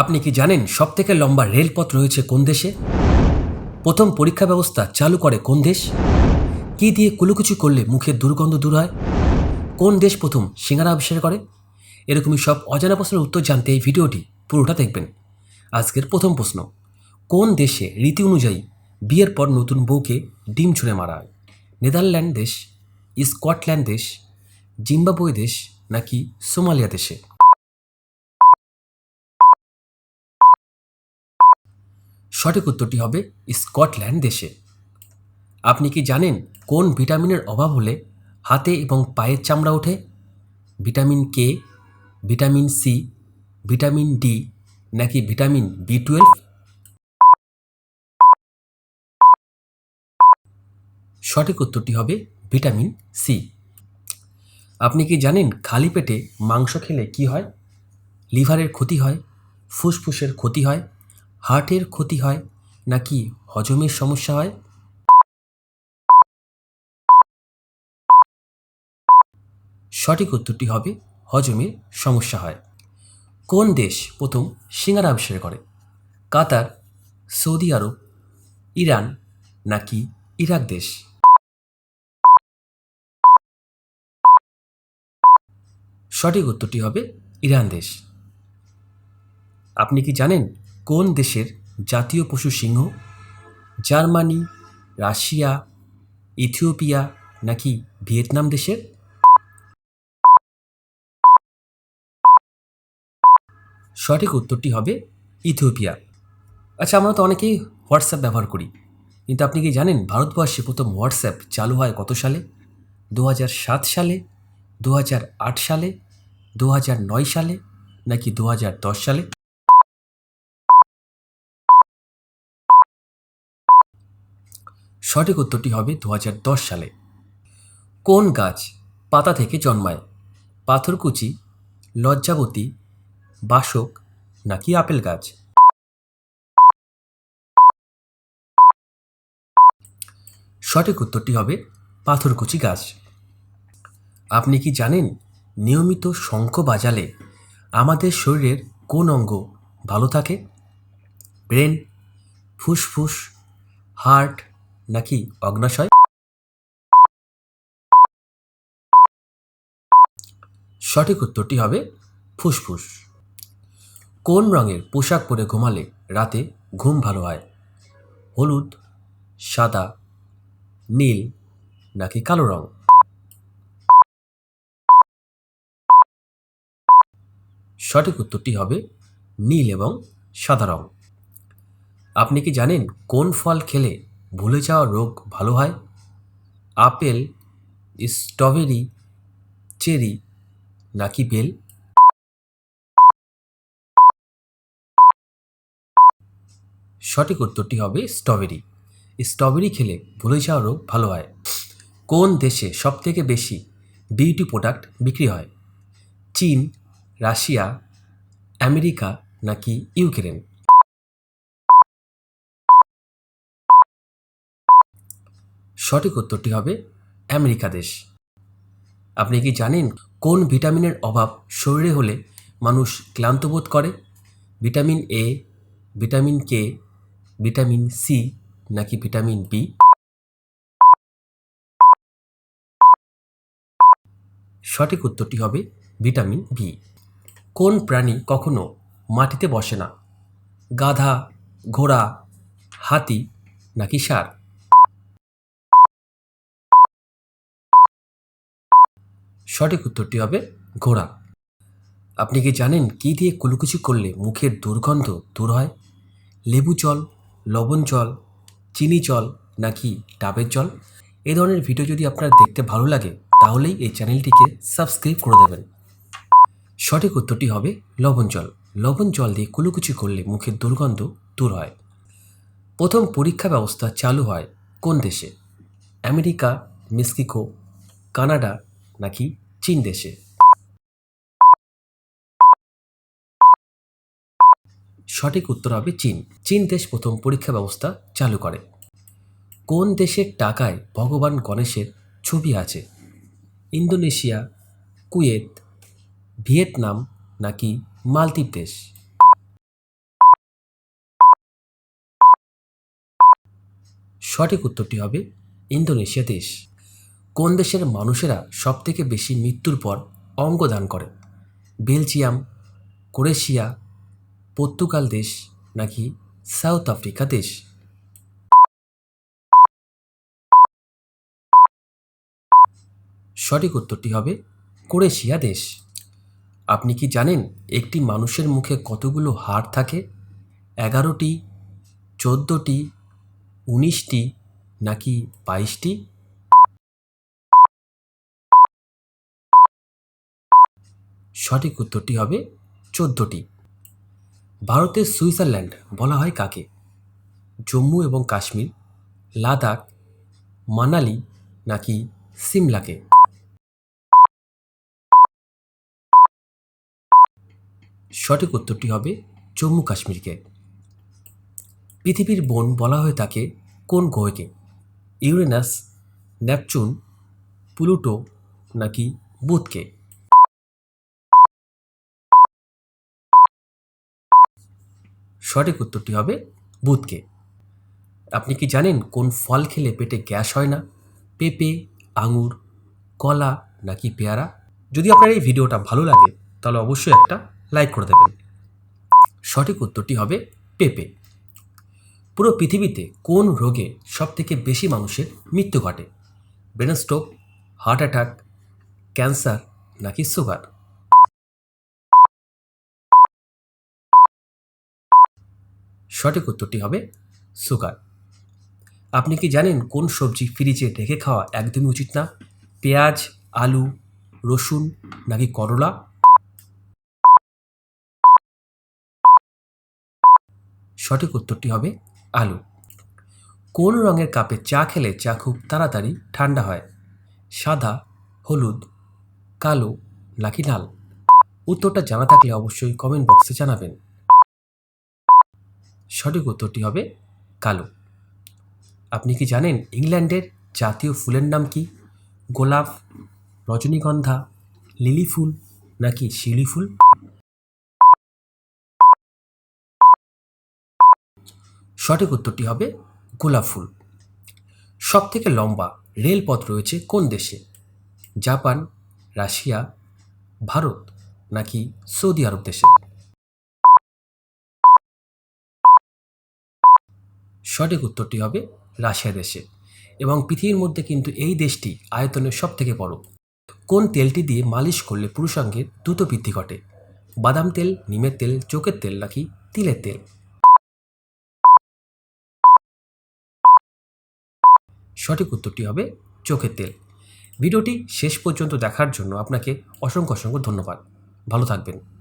আপনি কি জানেন সবথেকে লম্বা রেলপথ রয়েছে কোন দেশে? প্রথম পরীক্ষা ব্যবস্থা চালু করে কোন দেশ? কি দিয়ে কুলুকুচি করলে মুখের দুর্গন্ধ দূর হয়? কোন দেশ প্রথম সিঙ্গারা আবিষ্কার করে? এরকমই সব অজানা প্রশ্নের উত্তর জানতে এই ভিডিওটি পুরোটা দেখবেন। আজকের প্রথম প্রশ্ন, কোন দেশে রীতি অনুযায়ী বিয়ের পর নতুন বউকে ডিম ছুঁড়ে মারা হয়? নেদারল্যান্ড দেশ, স্কটল্যান্ড দেশ, জিম্বাবুয়ে দেশ নাকি সোমালিয়া দেশে? সঠিক উত্তরটি হবে স্কটল্যান্ড দেশে। আপনি কি জানেন কোন ভিটামিনের অভাব হলে হাতে এবং পায়ের চামড়া ওঠে? Vitamin K, vitamin C, vitamin D নাকি ভিটামিন বি টুয়েলভ? সঠিক উত্তরটি হবে ভিটামিন সি। আপনি কি জানেন খালি পেটে মাংস খেলে কি হয়? লিভারের ক্ষতি হয়, ফুসফুসের ক্ষতি হয় হার্টের ক্ষতি হয় নাকি হজমের সমস্যা হয়? সঠিক উত্তরটি হবে হজমের সমস্যা হয়। কোন দেশ প্রথম সিঙ্গারা আবিষ্কার করে? কাতার, সৌদি আরব, ইরান নাকি ইরাক দেশ? সঠিক উত্তরটি হবে ইরান দেশ। আপনি কি জানেন কোন দেশের জাতীয় পশু সিংহ? জার্মানি, রাশিয়া, ইথিওপিয়া নাকি ভিয়েতনাম দেশের? সঠিক উত্তরটি হবে ইথিওপিয়া। আচ্ছা আমরা তো অনেকেই হোয়াটসঅ্যাপ ব্যবহার করি, কিন্তু আপনি কি জানেন ভারতবর্ষে প্রথম হোয়াটসঅ্যাপ চালু হয় কত সালে? দু সালে দু সালে দু সালে নাকি দু সালে? সঠিক উত্তরটি হবে দু হাজার দশ সালে। কোন গাছ পাতা থেকে জন্মায়? পাথরকুচি লজ্জাবতী, বাসক নাকি আপেল গাছ? সঠিক উত্তরটি হবে পাথরকুচি গাছ। আপনি কি জানেন নিয়মিত শঙ্খ বাজালে আমাদের শরীরের কোন অঙ্গ ভালো থাকে? ব্রেন, ফুসফুস, হার্ট নাকি অগ্নাশয়? সঠিক উত্তরটি হবে ফুসফুস। কোন রঙের পোশাক পরে ঘুমালে রাতে ঘুম ভালো হয়? হলুদ, সাদা, নীল নাকি কালো রং? সঠিক উত্তরটি হবে নীল এবং সাদা রং। আপনি কি জানেন কোন ফল খেলে ভুলে যাওয়া রোগ ভালো হয়? আপেল, স্ট্রবেরি, চেরি নাকি বেল? সঠিক উত্তরটি হবে স্ট্রবেরি। স্ট্রবেরি খেলে ভুলে যাওয়া রোগ ভালো হয়। কোন দেশে সবথেকে বেশি বিউটি প্রোডাক্ট বিক্রি হয়? চীন, রাশিয়া, আমেরিকা নাকি ইউক্রেন? সঠিক উত্তরটি হবে আমেরিকা দেশ। আপনি কি জানেন কোন ভিটামিনের অভাব শরীরে হলে মানুষ ক্লান্ত বোধ করে? Vitamin A vitamin K vitamin C নাকি ভিটামিন বি সঠিক উত্তরটি হবে ভিটামিন বি কোন প্রাণী কখনো মাটিতে বসে না? গাধা, ঘোড়া, হাতি নাকি ষাঁড় সঠিক উত্তরটি হবে ঘোড়া। আপনি কি জানেন কী দিয়ে কুলুকুচি করলে মুখের দুর্গন্ধ দূর হয়? লেবু জল, লবণ জল, চিনি জল নাকি ডাবের জল? এ ধরনের ভিডিও যদি আপনার দেখতে ভালো লাগে, তাহলেই এই চ্যানেলটিকে সাবস্ক্রাইব করে দেবেন। সঠিক উত্তরটি হবে লবণ জল। লবণ জল দিয়ে কুলুকুচি করলে মুখের দুর্গন্ধ দূর হয়। প্রথম পরীক্ষা ব্যবস্থা চালু হয় কোন দেশে? আমেরিকা, মেক্সিকো, কানাডা নাকি চীন দেশে। সঠিক উত্তর হবে চীন। চীন দেশ প্রথম পরীক্ষা ব্যবস্থা চালু করে। কোন দেশের টাকায় ভগবান গণেশের ছবি আছে? ইন্দোনেশিয়া, কুয়েত, ভিয়েতনাম নাকি মালদ্বীপ দেশ? সঠিক উত্তরটি হবে ইন্দোনেশিয়া দেশ। কোন দেশের মানুষেরা সবথেকে বেশি মৃত্যুর পর অঙ্গ দান করে বেলজিয়াম, ক্রোয়েশিয়া, পর্তুগাল দেশ নাকি সাউথ আফ্রিকা দেশ? সঠিক উত্তরটি হবে ক্রোয়েশিয়া দেশ। আপনি কি জানেন একটি মানুষের মুখে কতগুলো হাড় থাকে? এগারোটি, চোদ্দোটি, উনিশটি নাকি বাইশটি? সঠিক উত্তরটি হবে চোদ্দোটি। ভারতের সুইজারল্যান্ড বলা হয় কাকে? জম্মু এবং কাশ্মীর, লাদাখ, মানালি নাকি সিমলাকে? সঠিক উত্তরটি হবে জম্মু কাশ্মীরকে। পৃথিবীর বোন বলা হয়ে থাকে কোন গ্রহকে? ইউরেনাস, নেপচুন, প্লুটো নাকি বুধকে? সঠিক উত্তরটি হবে বুধকে। আপনি কি জানেন কোন ফল খেলে পেটে গ্যাস হয় না? পেঁপে, আঙুর, কলা নাকি পেয়ারা? যদি আপনার এই ভিডিওটা ভালো লাগে, তাহলে অবশ্যই একটা লাইক করে দেবেন। সঠিক উত্তরটি হবে পেঁপে। পুরো পৃথিবীতে কোন রোগে সবথেকে বেশি মানুষের মৃত্যু ঘটে? Brain stroke heart attack, cancer নাকি সুগার? সঠিক উত্তরটি হবে সুগার। আপনি কি জানেন কোন সবজি ফ্রিজে রেখে খাওয়া একদমই উচিত না? পেঁয়াজ, আলু, রসুন নাকি করলা? সঠিক উত্তরটি হবে আলু। কোন রঙের কাপে চা খেলে চা খুব তাড়াতাড়ি ঠান্ডা হয়? সাদা, হলুদ, কালো নাকি লাল? উত্তরটা জানা থাকলে অবশ্যই কমেন্ট বক্সে জানাবেন। সঠিক উত্তরটি হবে কালো। আপনি কি জানেন ইংল্যান্ডের জাতীয় ফুলের নাম কি? গোলাপ, রজনীগন্ধা, লিলি ফুল নাকি শিউলি ফুল? সঠিক উত্তরটি হবে গোলাপ ফুল। সব থেকে লম্বা রেলপথ রয়েছে কোন দেশে? জাপান, রাশিয়া, ভারত নাকি সৌদি আরব দেশে? সঠিক উত্তরটি হবে রাশিয়া দেশে। এবং পৃথিবীর মধ্যে কিন্তু এই দেশটি আয়তনে সব থেকে বড়। কোন তেলটি দিয়ে মালিশ করলে পুরুষাঙ্গের দ্রুত বৃদ্ধি ঘটে? বাদাম তেল, নিমের তেল, চোখের তেল নাকি তিলের তেল? সঠিক উত্তরটি হবে চোখের তেল। ভিডিওটি শেষ পর্যন্ত দেখার জন্য আপনাকে অসংখ্য অসংখ্য ধন্যবাদ। ভালো থাকবেন।